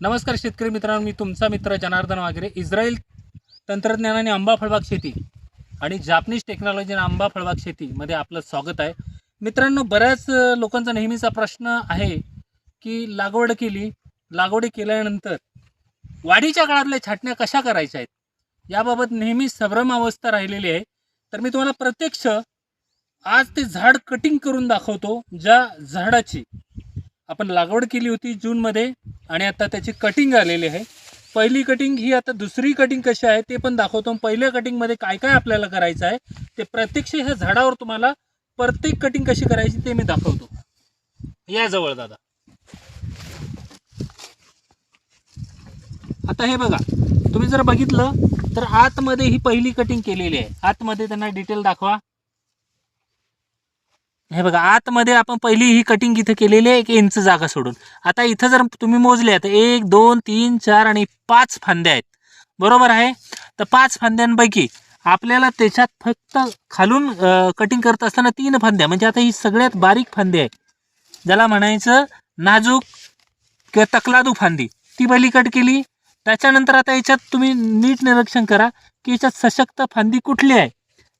नमस्कार शेतकरी मित्रांनो मी तुमचा मित्र जनार्दन वागरे इस्रायल तंत्रज्ञानाने आंबा फळबाग शेती आणि जापनीज टेक्नॉलॉजीने आंबा फळबाग शेतीमध्ये आपलं स्वागत आहे. मित्रांनो बऱ्याच लोकांचा नेहमीचा प्रश्न आहे की लागवड केली लागवडी केल्यानंतर वाढीच्या काळातल्या छाटण्या कशा करायच्या आहेत? याबाबत नेहमी संभ्रम अवस्था राहिलेली आहे. तर मी तुम्हाला प्रत्यक्ष आज ते झाड कटिंग करून दाखवतो ज्या झाडाची आपण लागवड केली होती जूनमध्ये आणि आता त्याची कटिंग आलेली आहे. पहिली कटिंग ही आता दुसरी कटिंग कशी आहे ते पण दाखवतो. पहिल्या कटिंगमध्ये काय काय आपल्याला करायचं आहे ते प्रत्यक्ष ह्या झाडावर तुम्हाला प्रत्येक कटिंग कशी करायची ते मी दाखवतो. या जवळ दादा. आता हे बघा तुम्ही जर बघितलं तर आतमध्ये ही पहिली कटिंग केलेली आहे. आतमध्ये त्यांना डिटेल दाखवा. हे बघा आतमध्ये आपण पहिली ही कटिंग इथं केलेली आहे एक इंच जागा सोडून. आता इथं जर तुम्ही मोजले तर एक दोन तीन चार आणि पाच फांद्या आहेत. बरोबर आहे? तर पाच फांद्यांपैकी आपल्याला त्याच्यात फक्त खालून कटिंग करत असताना तीन फांद्या म्हणजे आता ही सगळ्यात बारीक फांदी आहे ज्याला म्हणायचं नाजूक किंवा तकलादू फांदी. ती पहिली कट केली. त्याच्यानंतर आता याच्यात तुम्ही नीट निरीक्षण करा की याच्यात सशक्त फांदी कुठली आहे?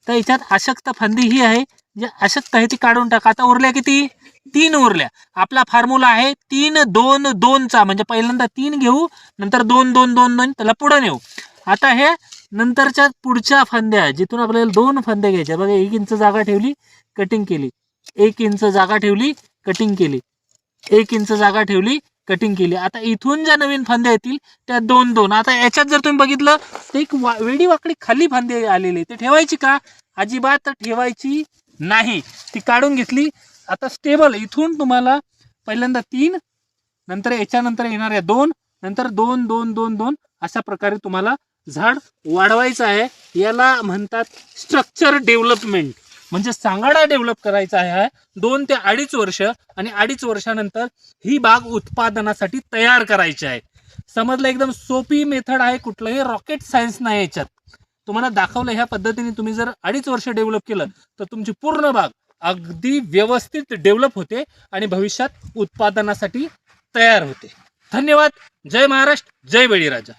तर याच्यात अशक्त फांदी ही आहे म्हणजे अशाच आहे ती काढून टाका. आता उरल्या किती? तीन उरल्या. आपला फॉर्म्युला आहे तीन दोन दोनचा. म्हणजे पहिल्यांदा तीन घेऊ नंतर दोन दोन दोन दोन त्याला पुढे नेऊ. आता हे नंतरच्या पुढच्या फांद्या जिथून आपल्याला दोन फांद्या घ्यायच्या. बघा एक इंच जागा ठेवली कटिंग केली. एक इंच जागा ठेवली कटिंग केली. एक इंच जागा ठेवली कटिंग केली. आता इथून ज्या नवीन फांद्या येतील त्या दोन दोन. आता याच्यात जर तुम्ही बघितलं तर एक वा वेडी वाकडी खाली फांदी आलेली ते ठेवायची का? अजिबात ठेवायची नाही. ती काढून घेतली. आता स्टेबल इथून तुम्हाला पहिल्यांदा तीन नंतर याच्यानंतर येणाऱ्या दोन नंतर दोन दोन दोन दोन अशा प्रकारे तुम्हाला झाड वाढवायचं आहे. याला म्हणतात स्ट्रक्चर डेव्हलपमेंट म्हणजे सांगाडा डेव्हलप करायचा आहे. दोन ते अडीच वर्ष आणि अडीच वर्षानंतर ही बाग उत्पादनासाठी तयार करायची आहे. समजलं? एकदम सोपी मेथड आहे. कुठलंही रॉकेट सायन्स नाही याच्यात. तुम्हाला दाखवलं ह्या पद्धतीने तुम्ही जर अडीच वर्ष डेव्हलप केलं तर तुमची पूर्ण बाग अगदी व्यवस्थित डेव्हलप होते आणि भविष्यात उत्पादनासाठी तयार होते. धन्यवाद. जय महाराष्ट्र. जय बळीराजा.